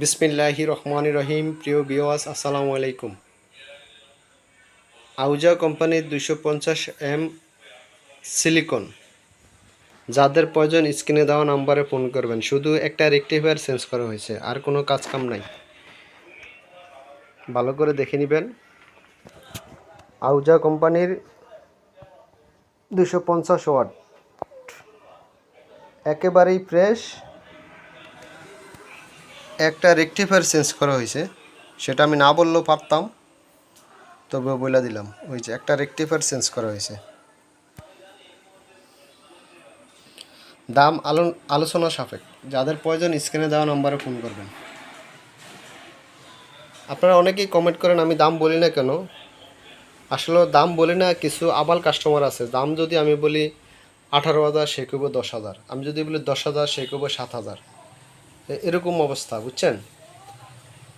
বিসমিল্লাহি রহমান রহিম। প্রিয় বিওয়াস আসসালামু আলাইকুম। আউজা কোম্পানির দুশো পঞ্চাশ এম সিলিকন। যাদের প্রয়োজন স্ক্রিনে দেওয়া নাম্বারে ফোন করবেন। শুধু একটা রেক্টিফায়ার চেঞ্জ করা হয়েছে, আর কোনো কাজ কাম নাই। ভালো করে দেখে নেবেন। আউজা কোম্পানির দুশো পঞ্চাশ ওয়াট। একেবারেই ফ্রেশ। একটা রেকটিফায়ার চেঞ্জ করা হয়েছে। সেটা আমি না বললেও পারতাম তবে বলে দিলাম। ওই যে একটা রেকটিফায়ার চেঞ্জ করা হয়েছে। দাম আলো, আলোচনা সাপেক্ষ। যাদের প্রয়োজন স্ক্রিনে দেওয়া নম্বরে ফোন করবেন। আপনারা অনেকেই কমেন্ট করেন, আমি দাম বলি না কেন? আসলে দাম বলি না, কিছু আবাল কাস্টমার আছে। দাম যদি আমি বলি আঠারো হাজার, সে করব দশ হাজার। আমি যদি বলি দশ হাজার, সে করব সাত হাজার। এরকম অবস্থা, বুঝছেন?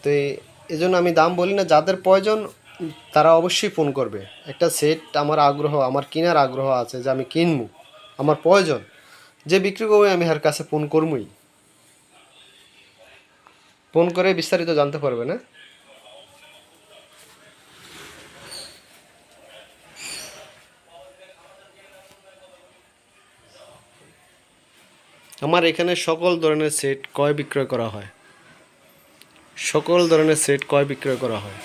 তো এই জন্য আমি দাম বলি না, যাদের প্রয়োজন, তারা অবশ্যই ফোন করবে। একটা সেট আমার আগ্রহ, আমার কেনার আগ্রহ আছে যে আমি কিনবো, আমার প্রয়োজন, যে বিক্রি করবে আমি হার কাছে ফোন করবই। ফোন করে বিস্তারিত জানতে পারবে না আমার এখানে সকল ধরনের সেট কয় বিক্রয় করা হয়। সকল ধরনের সেট কয় বিক্রয় করা হয়।